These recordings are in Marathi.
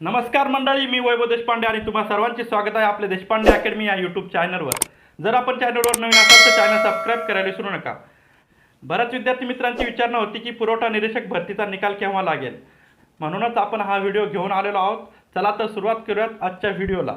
नमस्कार मंडळी मी वैभव देशपांडे आणि तुम्हा सर्वांचे स्वागत आहे आपल्या देशपांडे अकॅडमी या यूट्यूब चॅनलवर जर आपण चॅनलवर नवीन असाल तर चॅनल सबस्क्राईब करायला विसरू नका. बऱ्याच विद्यार्थी मित्रांची विचारणा होती की पुरवठा निरीक्षक भरतीचा निकाल केव्हा लागेल? म्हणूनच आपण हा व्हिडिओ घेऊन आलेलो आहोत. चला तर सुरुवात करूयात आजच्या व्हिडिओला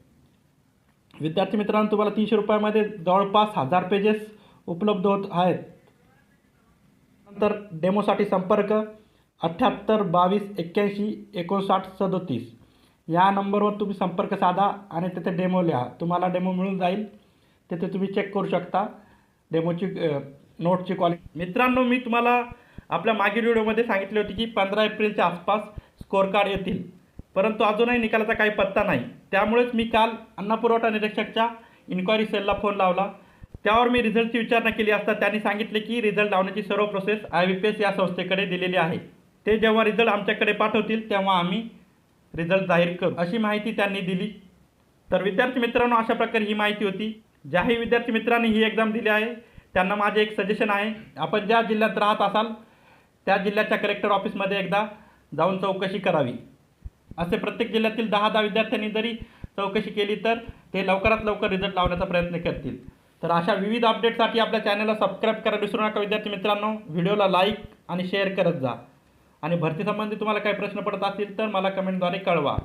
विद्यार्थी मित्रांनो तुम्हाला तीनशे रुपयामध्ये जवळपास हजार पेजेस उपलब्ध होत आहेत. नंतर डेमोसाठी संपर्क अठ्ठ्याहत्तर बावीस एक्क्याऐंशी एकोणसाठ सदोतीस. या नंबरवर तुम्ही संपर्क साधा आणि तिथे डेमो लिहा. तुम्हाला डेमो मिळून जाईल. तिथे तुम्ही चेक करू शकता डेमोची नोटची क्वालिटी मित्रांनो मी तुम्हाला आपल्या मागील व्हिडिओमध्ये सांगितले होते की पंधरा एप्रिलच्या आसपास स्कोअर कार्ड येतील. परंतु अजूनही निकालाचा काही पत्ता नाही. त्यामुळेच मी काल अन्नपुरवठा निरीक्षकच्या इन्क्वायरी सेलला फोन लावला. त्यावर मी रिझल्टची विचारणा केली असता त्यांनी सांगितले की रिझल्ट लावण्याची सर्व process I B P S या संस्थेकडे दिलेली आहे. ते जेव्हा रिझल्ट आमच्याकडे पाठवतील तेव्हा आम्ही रिझल्ट जाहीर करू. अशी माहिती त्यांनी दिली. तर विद्यार्थी मित्रांनो अशा प्रकारे ही माहिती होती. ज्याही विद्यार्थी मित्रांनी ही एक्झाम दिली आहे त्यांना माझे एक सजेशन आहे. आपण ज्या जिल्ह्यात राहत असाल त्या जिल्ह्याच्या कलेक्टर ऑफिसमध्ये एकदा जाऊन चौकशी करावी. असे प्रत्येक जिल्ह्यातील दहा दहा विद्यार्थ्यांनी जरी चौकशी केली तर ते लवकरात लवकर रिझल्ट लावण्याचा प्रयत्न करतील. तर अशा विविध अपडेटसाठी आपल्या चॅनलला सबस्क्राईब करायला विसरू नका विद्यार्थी मित्रांनो. व्हिडिओला लाईक आणि शेअर करत जा. आणि भरतीसंबंधी तुम्हाला काही प्रश्न पडत असतील तर मला कमेंटद्वारे कळवा.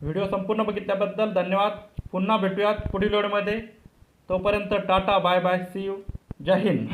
व्हिडिओ संपूर्ण बघितल्याबद्दल धन्यवाद. पुन्हा भेटूयात पुढील वेळेमध्ये तोपर्यंत tata bye bye see you Jai Hind.